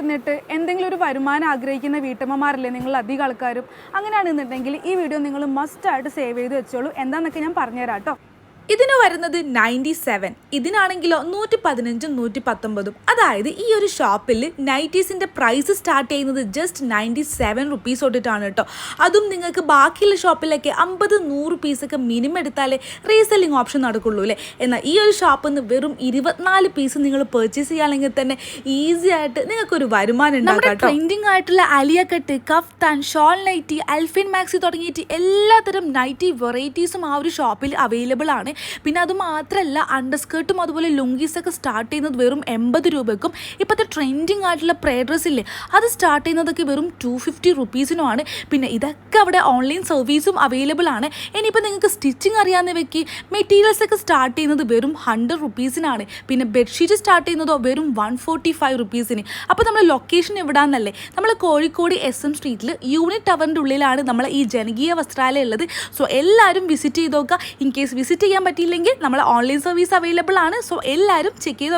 വീട്ടിലിരുന്നിട്ട് എന്തെങ്കിലും ഒരു വരുമാനം ആഗ്രഹിക്കുന്ന വീട്ടമ്മമാരല്ലേ നിങ്ങൾ അധികം ആൾക്കാരും? അങ്ങനെയാണെന്നുണ്ടെങ്കിൽ ഈ വീഡിയോ നിങ്ങൾ മസ്റ്റായിട്ട് സേവ് ചെയ്ത് വെച്ചോളൂ. എന്താണെന്നൊക്കെ ഞാൻ പറഞ്ഞുതരാം കേട്ടോ. ഇതിന് വരുന്നത് നയന്റി സെവൻ ഇതിനാണെങ്കിലോ നൂറ്റി പതിനഞ്ചും നൂറ്റി പത്തൊമ്പതും അതായത് ഈ ഒരു ഷോപ്പിൽ നൈറ്റീസിന്റെ പ്രൈസ് സ്റ്റാർട്ട് ചെയ്യുന്നത് ജസ്റ്റ് നയന്റി സെവൻ റുപ്പീസ് തൊട്ടിട്ടാണ് കേട്ടോ. അതും നിങ്ങൾക്ക് ബാക്കിയുള്ള ഷോപ്പിലൊക്കെ അമ്പത് നൂറ് പീസൊക്കെ മിനിമം എടുത്താലേ റീസെല്ലിംഗ് ഓപ്ഷൻ നടക്കുള്ളൂ അല്ലേ? എന്നാൽ ഈ ഒരു ഷോപ്പിൽ നിന്ന് വെറും ഇരുപത്തിനാല് പീസ് നിങ്ങൾ പർച്ചേസ് ചെയ്യുകയാണെങ്കിൽ തന്നെ ഈസി ആയിട്ട് നിങ്ങൾക്കൊരു വരുമാനം ഉണ്ടാക്കാം കേട്ടോ. ട്രെൻഡിങ് ആയിട്ടുള്ള Alia cut kaftan shawl nighty Alfin maxi തുടങ്ങിയിട്ട് എല്ലാത്തരം നൈറ്റി വെറൈറ്റീസും ആ ഒരു ഷോപ്പിൽ അവൈലബിൾ ആണ്. പിന്നെ അത് മാത്രമല്ല അണ്ടർസ്കേർട്ടും അതുപോലെ ലുങ്കീസൊക്കെ സ്റ്റാർട്ട് ചെയ്യുന്നത് വെറും എൺപത് രൂപയ്ക്കും. ഇപ്പോഴത്തെ ട്രെൻഡിങ് ആയിട്ടുള്ള പ്രേ ഡ്രസ് ഇല്ലേ അത് സ്റ്റാർട്ട് ചെയ്യുന്നതൊക്കെ വെറും ടു ഫിഫ്റ്റി റുപ്പീസിനുമാണ് പിന്നെ ഇതൊക്കെ അവിടെ ഓൺലൈൻ സർവീസും അവൈലബിൾ ആണ്. ഇനിയിപ്പോൾ നിങ്ങൾക്ക് സ്റ്റിച്ചിങ് അറിയാവുന്ന വ്യക്തി മെറ്റീരിയൽസ് ഒക്കെ സ്റ്റാർട്ട് ചെയ്യുന്നത് വെറും ഹൺഡ്രഡ് റുപ്പീസിനാണ് പിന്നെ ബെഡ്ഷീറ്റ് സ്റ്റാർട്ട് ചെയ്യുന്നതോ വെറും വൺ ഫോർട്ടി ഫൈവ് റുപ്പീസിന് അപ്പോൾ നമ്മൾ ലൊക്കേഷൻ എവിടാന്നല്ലേ നമ്മൾ കോഴിക്കോട് എസ് എം സ്ട്രീറ്റിൽ യൂണിറ്റ് ടവറിന്റെ ഉള്ളിലാണ് നമ്മൾ ഈ ജനകീയ വസ്ത്രാലയം ഉള്ളത്. സോ എല്ലാവരും വിസിറ്റ് ചെയ്ത് നോക്കുക. ഇൻ കേസ് വിസിറ്റ് ചെയ്യാൻ പറ്റിയില്ലെങ്കിൽ നമ്മൾ ഓൺലൈൻ സർവീസ് അവൈലബിൾ ആണ്. സോ എല്ലാവരും ചെക്ക് ചെയ്ത്